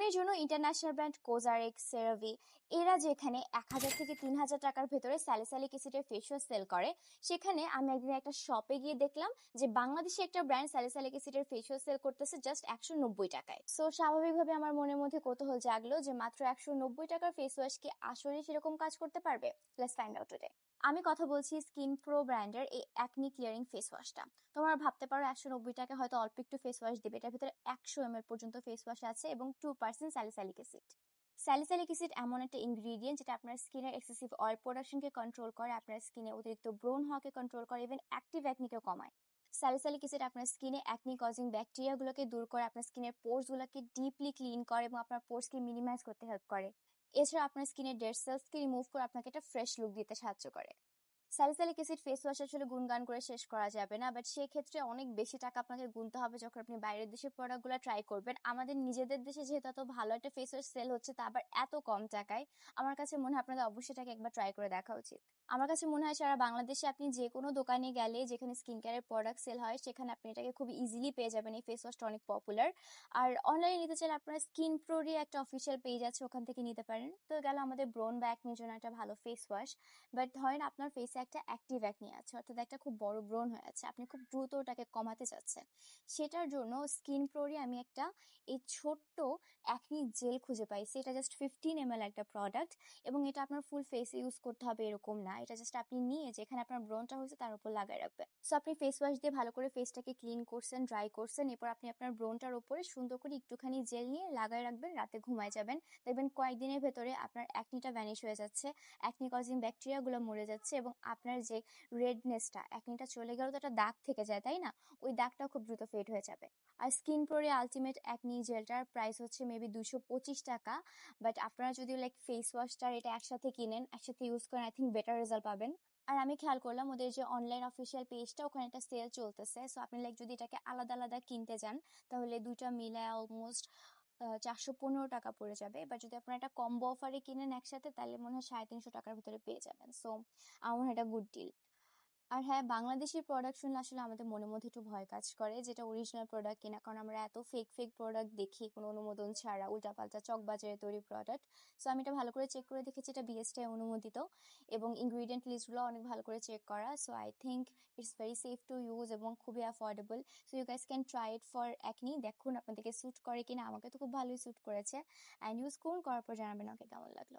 ব্রণের জন্য international brand কোজারেক সেরাভি এরা যেখানে এক হাজার থেকে তিন হাজার টাকার ভেতরে স্যালিসালিক অ্যাসিডের ওয়াশ সেল করে, সেখানে আমি একদিন একটা শপে গিয়ে দেখলাম যে বাংলাদেশে একটা ব্র্যান্ড স্যালিসালিক অ্যাসিডের ওয়াশ সেল করতেছে জাস্ট একশো নব্বই টাকায়। সো স্বাভাবিকভাবে আমার মনের মধ্যে কৌতূহল জাগলো যে মাত্র একশো নব্বই টাকার ফেস ওয়াশ কি আসলে সেরকম কাজ করতে পারবে? লেটস ফাইন্ড আউট টুডে আমি কথা বলছি স্কিন প্রো ব্র্যান্ডের এই অ্যাকনি ক্লিয়ারিং ফেস ওয়াশটা তোমরা ভাবতে পারো একশো নব্বই টাকা হয়তো অল্প একটু ফেস ওয়াশ দেবে। এটার ভিতরে একশো এম পর্যন্ত ফেস ওয়াশ আছে এবং two percent salicylic acid salicylic acid এমন একটা ইনগ্রিডিয়েন্ট যেটা আপনার স্কিনের এক্সেসিভ অয়েল প্রোডাকশনকে কন্ট্রোল করে, আপনার স্কিনে অতিরিক্ত ব্রোন হওয়াকে কন্ট্রোল করে ইভেন অ্যাক্টিভ অ্যাকনিকেও কমায়। স্যালিসালিক অ্যাসিড আপনার স্কিনে অ্যাকনি কজিং ব্যাকটেরিয়াগুলোকে দূর করে, আপনার স্কিনের পোর্সগুলোকে ডিপলি ক্লিন করে এবং আপনার পোর্সকে মিনিমাইজ করতে হেল্প করে। এছাড়া আপনার স্কিনের ডেড সেলসকে রিমুভ করে আপনাকে একটা ফ্রেশ লুক দিতে সাহায্য করে। স্যালিসালিক অ্যাসিড ফেস ওয়াশ আসলে গুণগান করে শেষ করা যাবে না। বাট সেই ক্ষেত্রে অনেক বেশি টাকা আপনাকে গুনতে হবে যখন আপনি বাইরের দেশের প্রোডাক্টগুলো ট্রাই করবেন। আমাদের নিজেদের দেশে যেহেতু এত ভালো একটা ফেস ওয়াশ সেল হচ্ছে, তা আবার এত কম টাকায়, আমার কাছে মনে হয় আপনাদের অবশ্যই এটাকে একবার ট্রাই করে দেখা উচিত। আমার কাছে মনে হয় সারা বাংলাদেশে আপনি যে কোনো দোকানে গেলে যেখানে স্কিন কেয়ারের প্রোডাক্ট সেল হয়, সেখানে আপনি এটাকে খুব ইজিলি পেয়ে যাবেন। এই ফেস ওয়াশটা অনেক পপুলার আর অনলাইনে নিতে চাইলে আপনার স্কিন প্রোরই একটা অফিসিয়াল পেজ আছে, ওখান থেকে নিতে পারেন। তো গেল আমাদের ব্রোন বা জন্য একটা ভালো ফেস ওয়াশ বাট ধরেন আপনার ফেসে একটা অ্যাক্টিভ একনি আছে, অর্থাৎ একটা খুব বড় ব্রোন হয়ে আছে, আপনি খুব দ্রুত ওটাকে কমাতে চাচ্ছেন সেটার জন্য স্কিন প্রোরই আমি একটা এই ছোট্ট একনি জেল খুঁজে পাইছি এটা জাস্ট ফিফটিন এম একটা প্রোডাক্ট এবং এটা আপনার ফুল ফেসে ইউজ করতে হবে এরকম না। এটা জাস্ট আপনি নিয়ে যেখানে আপনার ব্রনটা হয়েছে তার উপর লাগাই রাখবেন। সো আপনি ফেস ওয়াশ দিয়ে ভালো করে ফেসটাকে ক্লিন করছেন ড্রাই করছেন, এরপর আপনি আপনার ব্রনটার উপরে সুন্দর করে একটুখানি জেল নিয়ে লাগাই রাখবেন, রাতে ঘুমায় যাবেন। দেখবেন কয়েকদিনের ভেতরে আপনার অ্যাকনিটা ভ্যানিশ হয়ে যাচ্ছে অ্যাকনি ব্যাকটেরিয়াগুলো মরে যাচ্ছে এবং আপনার যে রেডনেসটা অ্যাকনিটা চলে গেলেও তো একটা দাগ থেকে যায়, তাই না? ওই দাগটাও খুব দ্রুত ফেড হয়ে যাবে। আর স্কিন প্রোরে আলটিমেট অ্যাকনি জেলটার প্রাইস হচ্ছে মেবি দুশো পঁচিশ টাকা বাট আপনারা যদি লাইক ফেস ওয়াশটার এটা একসাথে কিনেন, একসাথে ইউজ করেন আই থিঙ্ক বেটার রেজাল্ট পাবেন। আর আমি খেয়াল করলাম ওদের যে অনলাইন অফিসিয়াল পেজটা ওখানে একটা সেল চলতেছে সো আপনি লাইক যদি এটাকে আলাদা আলাদা কিনতে যান, তাহলে দুইটা মিলায় অলমোস্ট চারশো পনেরো টাকা পড়ে যাবে। এবার যদি আপনারা একটা কম্বো অফারে কিনেন একসাথে, তাহলে মনে হয় সাড়ে তিনশো টাকার ভিতরে পেয়ে যাবেন। সো আমার এটা গুড ডিল আর হ্যাঁ বাংলাদেশের প্রোডাক্ট শুনলে আসলে আমাদের মনের মধ্যে একটু ভয় কাজ করে যেটা অরিজিনাল প্রোডাক্ট কিনা। কারণ আমরা এত ফেক ফেক প্রোডাক্ট দেখি, কোনো অনুমোদন ছাড়া, উল্টাপাল্টা চকবাজারে তৈরি প্রোডাক্ট সো আমি এটা ভালো করে চেক করে দেখেছি, এটা বিএসটাই অনুমোদিত এবং ইনগ্রিডিয়েন্ট লিস্টগুলো অনেক ভালো করে চেক করা। So I think it's very safe to use এবং খুবই affordable so you guys can try it for acne দেখুন আপনাদেরকে স্যুট করে কিনা, আমাকে তো খুব ভালোই স্যুট করেছে। অ্যান্ড ইউজ করুন করার পর জানাবেন। আমাকে কেমন লাগল?